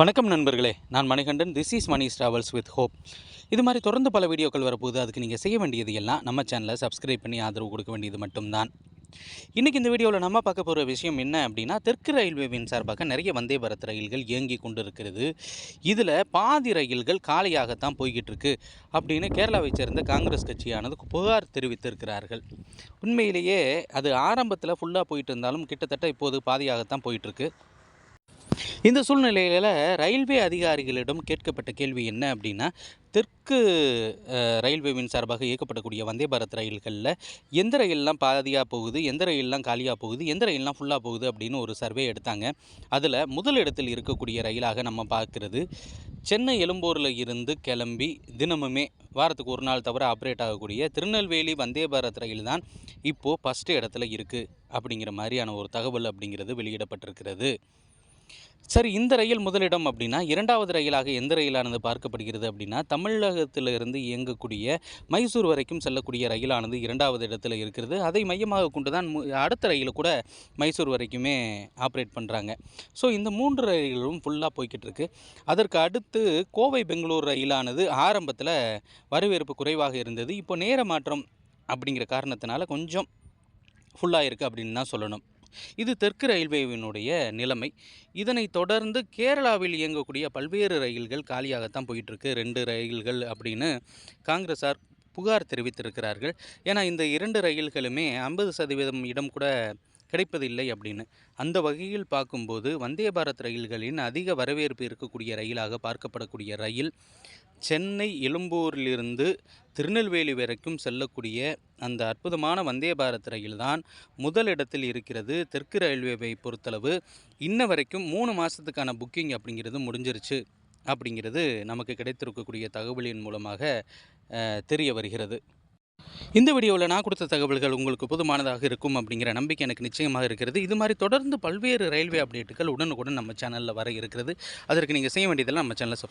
வணக்கம் நண்பர்களே. நான் Manikandan. This is Mani travels with hope இது மாதிரி தொடர்ந்து பல வீடியோக்கள் வரப்போகுது. அதுக்கு நீங்கள் செய்ய வேண்டியது எல்லாம் நம்ம சேனலை சப்ஸ்கிரைப் பண்ணி ஆதரவு கொடுக்க வேண்டியது மட்டும்தான். இன்றைக்கி இந்த வீடியோவில் நம்ம பார்க்க போகிற விஷயம் என்ன அப்படின்னா தெற்கு ரயில்வேவின் சார்பாக நிறைய வந்தே பாரத் ரயில்கள் இயங்கி கொண்டு இருக்கிறது இதில் பாதி ரயில்கள் காலியாகத்தான் போய்கிட்டு இருக்கு அப்படின்னு கேரளாவை சேர்ந்த காங்கிரஸ் கட்சியானது புகார் தெரிவித்திருக்கிறார்கள். உண்மையிலேயே அது ஆரம்பத்தில் ஃபுல்லாக போயிட்டு இருந்தாலும் கிட்டத்தட்ட இப்போது பாதியாகத்தான் போயிட்டுருக்கு. இந்த சூழ்நிலையில் ரயில்வே அதிகாரிகளிடம் கேட்கப்பட்ட கேள்வி என்ன அப்படின்னா தெற்கு ரயில்வேவின் சார்பாக இயக்கப்படக்கூடிய வந்தே பாரத் ரயில்களில் எந்த ரயிலெலாம் பாதியாக போகுது எந்த ரயிலெலாம் காலியாக போகுது எந்த ரயிலெலாம் ஃபுல்லாக போகுது அப்படின்னு ஒரு சர்வே எடுத்தாங்க. அதில் முதல் இடத்தில் இருக்கக்கூடிய ரயிலாக நம்ம பார்க்குறது சென்னை எழும்பூரில் இருந்து கிளம்பி தினமுமே வாரத்துக்கு ஒரு நாள் தவிர ஆப்ரேட் ஆகக்கூடிய திருநெல்வேலி வந்தே பாரத் ரயில் தான் இப்போது ஃபஸ்ட்டு இடத்துல இருக்குது அப்படிங்கிற மாதிரியான ஒரு தகவல் அப்படிங்கிறது வெளியிடப்பட்டிருக்கிறது. சரி இந்த ரயில் முதலிடம் அப்படின்னா இரண்டாவது ரயிலாக எந்த ரயிலானது பார்க்கப்படுகிறது அப்படின்னா தமிழகத்திலிருந்து இயங்கக்கூடிய மைசூர் வரைக்கும் செல்லக்கூடிய ரயிலானது இரண்டாவது இடத்துல இருக்கிறது. அதை மையமாக கொண்டு தான் அடுத்த ரயில் கூட மைசூர் வரைக்குமே ஆப்ரேட் பண்ணுறாங்க ஸோ இந்த மூன்று ரயில்களும் ஃபுல்லாக போய்கிட்டு இருக்கு அதற்கு அடுத்து கோவை பெங்களூர் ரயிலானது ஆரம்பத்தில் வரவேற்பு குறைவாக இருந்தது. இப்போ நேர மாற்றம் அப்படிங்கிற காரணத்தினால கொஞ்சம் ஃபுல்லாக இருக்குது அப்படின்னு தான் சொல்லணும். இது தெற்கு ரயில்வேவினுடைய நிலைமை. இதனைத் தொடர்ந்து கேரளாவில் இயங்கக்கூடிய பல்வேறு ரயில்கள் காலியாகத்தான் போயிட்டுருக்கு. ரெண்டு ரயில்கள் அப்படின்னு காங்கிரஸார் புகார் தெரிவித்திருக்கிறார்கள். ஏன்னா இந்த இரண்டு ரயில்களுமே ஐம்பது சதவீதம் இடம் கூட கிடைப்பதில்லை அப்படின்னு. அந்த வகையில் பார்க்கும்போது வந்தே பாரத் ரயில்களின் அதிக வரவேற்பு இருக்கக்கூடிய ரயிலாக பார்க்கப்படக்கூடிய ரயில் சென்னை எழும்பூரிலிருந்து திருநெல்வேலி வரைக்கும் செல்லக்கூடிய அந்த அற்புதமான வந்தே பாரத் ரயில் தான் முதலிடத்தில் இருக்கிறது. தெற்கு ரயில்வேவை பொறுத்தளவு இன்ன வரைக்கும் மூணு மாதத்துக்கான புக்கிங் அப்படிங்கிறது முடிஞ்சிருச்சு அப்படிங்கிறது நமக்கு கிடைத்திருக்கக்கூடிய தகவலின் மூலமாக தெரிய வருகிறது. இந்த வீடியோவில் நான் கொடுத்த தகவல்கள் உங்களுக்கு பொதுமானதாக இருக்கும் அப்படிங்கிற நம்பிக்கை எனக்கு நிச்சயமாக இருக்கிறது. இது மாதிரி தொடர்ந்து பல்வேறு ரயில்வே அப்டேட்டுகள் உடனுக்குடன் நம்ம சேனலில் வர இருக்கிறது. அதற்கு நீங்கள் செய்ய வேண்டியதெல்லாம் நம்ம சேனலில் சப்ஸ்கிரைப்